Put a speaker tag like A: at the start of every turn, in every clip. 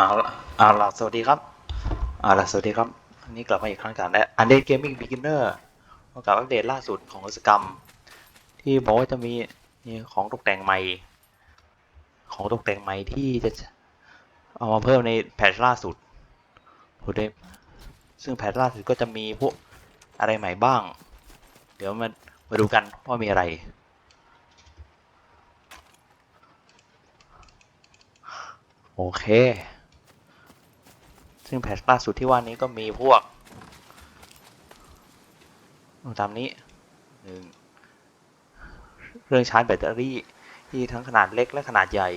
A: เอาละเอาล่ะสวัสดีครับเอาล่ะสวัสดีครับ อันนี้กลับมาอีกครั้งกันและ Undead Gaming Beginner กับอัปเดตล่าสุดของกิจกรรม ที่บอกว่าจะมีมีของตกแต่งใหม่ ของตกแต่งใหม่ที่จะเอามาเพิ่มในแพทช์ล่าสุดพูดได้ซึ่งแพทช์ล่าสุดก็จะมีพวกอะไรใหม่บ้าง เดี๋ยวมามาดูกันว่ามีอะไรโอเค ซึ่งแพทล่าสุดที่ว่านี้ก็มีพวกตามนี้หนึ่งเรื่องชาร์จแบตเตอรี่ที่ทั้งขนาดเล็กและขนาดใหญ่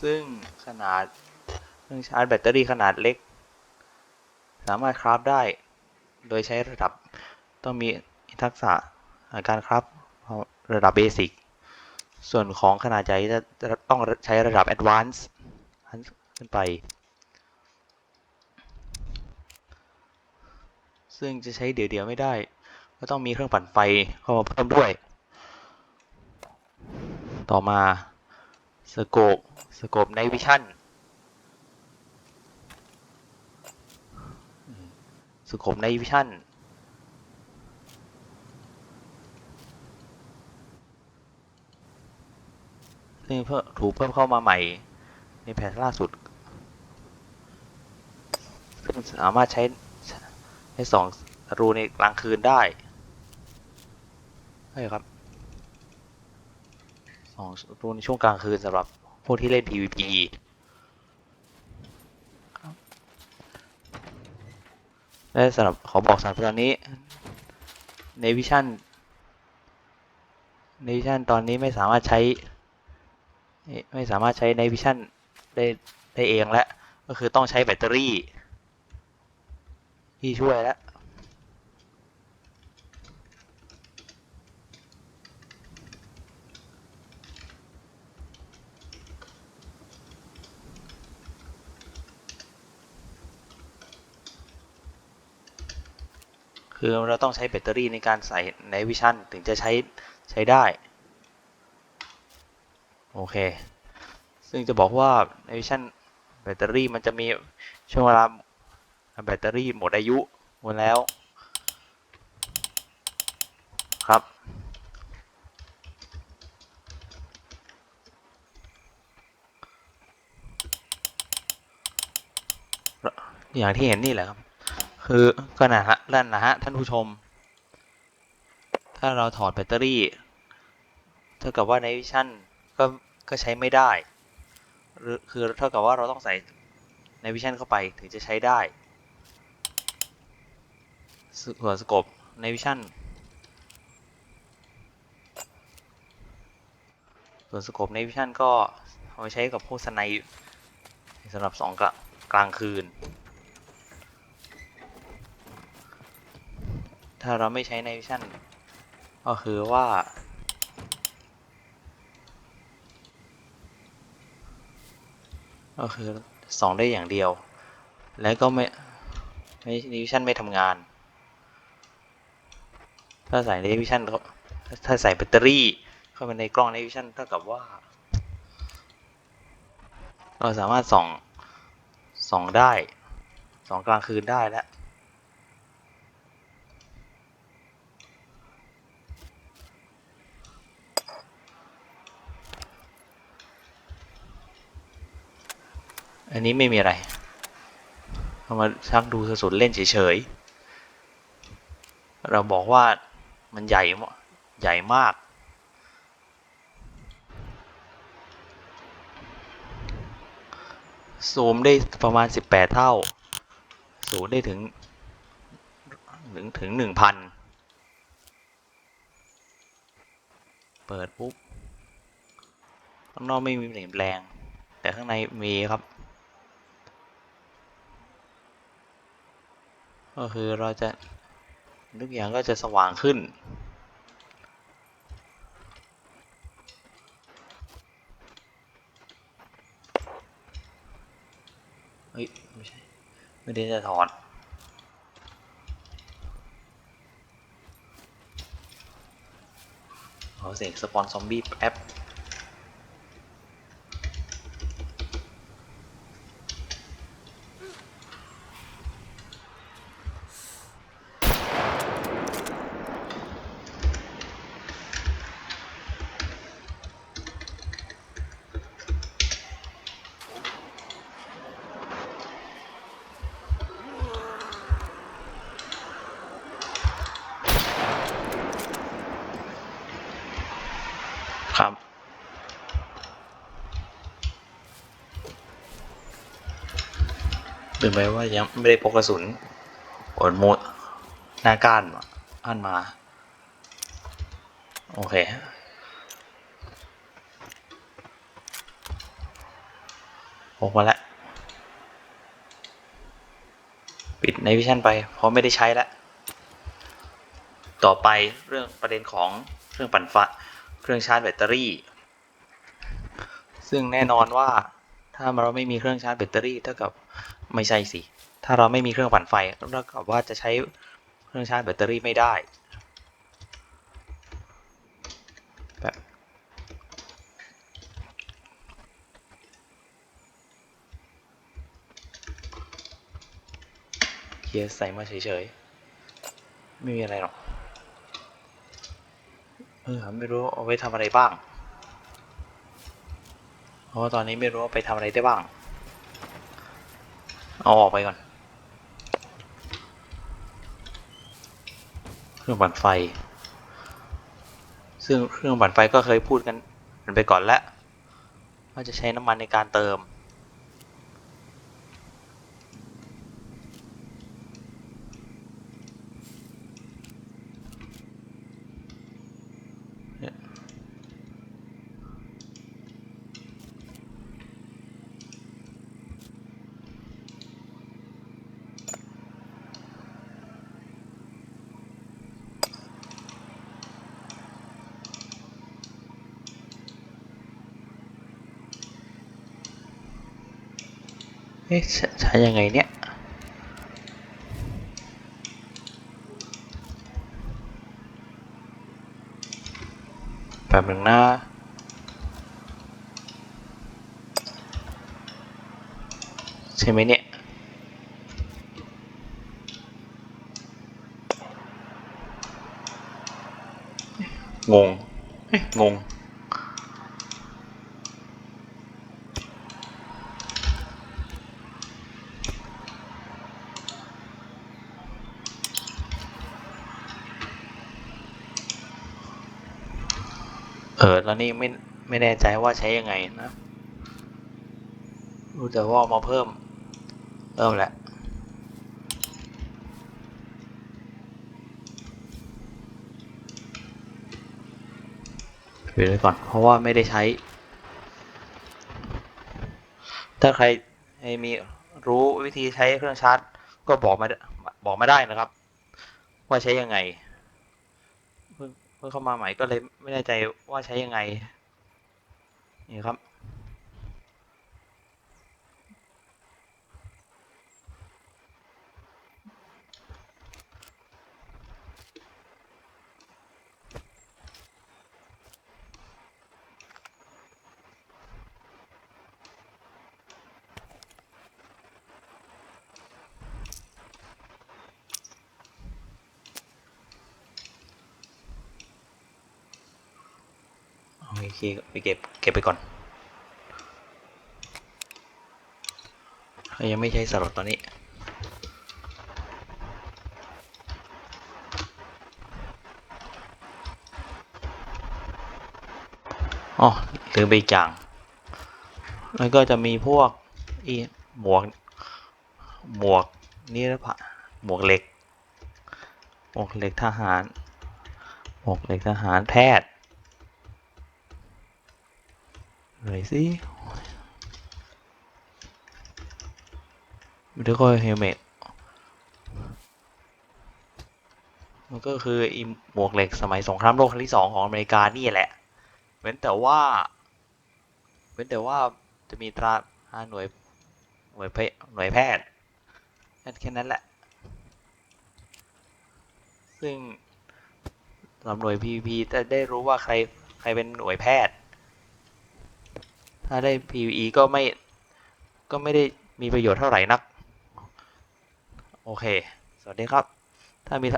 A: ซึ่งขนาดเรื่องชาร์จแบตเตอรี่ขนาดเล็ก สามารถคราฟได้ โดยใช้ระดับต้องมีทักษะการคราฟระดับเบสิกส่วนของขนาดใหญ่จะต้องใช้ระดับ Advanced ขึ้นไป ซึ่งจะใช้เดี่ยวๆไม่ได้ ก็ต้องมีเครื่องปั่นไฟเข้ามาเพิ่มด้วย ต่อมาสโคปสโคปในวิชั่นสโคปในวิชั่นซึ่งเพิ่มถูกเพิ่มเข้ามาใหม่ในแพทช์ล่าสุด ซึ่งสามารถใช้ ใช้สองรูในกลางคืนได้ใช่ครับสองรูในช่วงกลางคืนสำหรับพวกที่เล่น PVP และสำหรับขอบอกสำหรับตอนนี้ในวิชั่นในวิชั่นตอนนี้ไม่สามารถใช้ ไม่ไม่สามารถใช้ในวิชั่นได้ได้เองแล้วก็คือต้องใช้แบตเตอรี่ ที่ช่วยแล้วคือเราต้องใช้แบตเตอรี่ในการใส่ในวิชั่นถึงจะใช้ใช้ได้ โอเค ซึ่งจะบอกว่าในวิชั่นแบตเตอรี่มันจะมีช่วงเวลา แบตเตอรี่หมดอายุหมดแล้วครับ อย่างที่เห็นนี่แหละครับ คือก็นะฮะนั่นนะฮะท่านผู้ชม ถ้าเราถอดแบตเตอรี่ เท่ากับว่าในวิชั่นก็ก็ใช้ไม่ได้หรือคือเท่ากับว่าเราต้องใส่ในวิชั่นเข้าไปถึงจะใช้ได้ ส่วสกบในวิชั่นส่วนสกบในวิชั่นก็เอาไปใช้กับพวกสไนสำหรับสองกลกลางคืน ถ้าเราไม่ใช้ในวิชั่นก็คือว่า ก็คือสองได้อย่างเดียว แล้วก็ไม่ไม่นิวิชั่นไม่ทำงาน ถ้าใส่ในวิชั่นถ้าใส่แบตเตอรี่ เข้าไปในกล้องในวิชั่นเท่ากับว่า เราสามารถส่องส่องได้ส่องกลางคืนได้แล้วอันนี้ไม่มีอะไร เอามาชักดูสุดๆเล่นเฉยๆ เราบอกว่า มันใหญ่มากใหญ่มาก ซูมได้ประมาณ 18 เท่าซูมได้ถึงถึงถึง 1,000 เปิดปุ๊บ ข้างนอกไม่มีเปลี่ยนแปลง แต่ข้างในมีครับ ก็คือเราจะ ทุกอย่างก็จะสว่างขึ้น เฮ้ย ไม่ใช่ ไม่ได้จะถอดขอาเสียงสปอนซอมบี้แอป นะครับ ลืมไปว่ายังไม่ได้พกกระสุนโอดมูดหน้าก้านอ่านมา โอเคพกมาแล้ว ปิดในวิชั่นไป เพราะไม่ได้ใช้แล้ว ต่อไปเรื่องประเด็นของเรื่องปั่นไา รื่องชาร์จแบตเตอรี่ ซึ่งแน่นอนว่าถ้าเราไม่มีเครื่องชาร์จแบตเตอรี่เท่ากับไม่ใช่สิ ถ้าเราไม่มีเครื่องปั่นไฟเท่ากับว่าจะใช้เครื่องชาร์จแบตเตอรี่ไม่ได้แบบเฮียใส่มาเฉยๆ ไม่มีอะไรหรอก ออไม่รู้เอาไว้ทำอะไรบ้าง เพราะว่าตอนนี้ไม่รู้ว่าไปทำอะไรได้บ้าง เอาออกไปก่อน เครื่องปั่นไฟ ซึ่งเครื่องปั่นไฟก็เคยพูดกันกันไปก่อนแล้วว่าจะใช้น้ำมันในการเติม เอ๊ะใช้ใช้ยังไงเนี่ยแป๊บหนึ่งนะใช่ไหมเนี่ยงงเอ๊ะงง แล้วนี่ไม่ไม่แน่ใจว่าใช้ยังไงนะรู้แต่ว่ามาเพิ่มเริ่มแหละปิดไว้ก่อน เพราะว่าไม่ได้ใช้ ถ้าใครมีรู้วิธีใช้เครื่องชาร์จ ก็บอกมาบอกมาได้นะครับ ว่าใช้ยังไง เพิ่งเพิ่งเข้ามาใหม่ก็เลยไม่แน่ใจว่าใช้ยังไง นี่ครับ โอเคไปเก็บเก็บไปก่อนยังไม่ใช้สลดตอนนี้อ๋อลืมไปอีกอย่าง แล้วก็จะมีพวกอีหมวก หมวกนี่นะพะหมวกเหล็ก หมวกเหล็กทหาร หมวกเหล็กทหารแพทย์ เลยสิแล้วก็เฮลเมตมันก็คืออีหมวกเหล็กสมัยสงครามโลกครั้งที่สองของอเมริกานี่แหละ เว้นแต่ว่า เว้นแต่ว่าจะมีตราหน่วยหน่วยแพหน่วยแพทย์แค่นั้นแหละ ซึ่งสำหรับหน่วย PVP จะได้รู้ว่าใครใครเป็นหน่วยแพทย์ ถ้าได้ PVE ก็ไม่ก็ไม่ได้มีประโยชน์เท่าไหร่นัก โอเค สวัสดีครับ ถ้ามี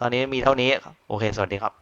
A: ตอนนี้มีเท่านี้ โอเค สวัสดีครับ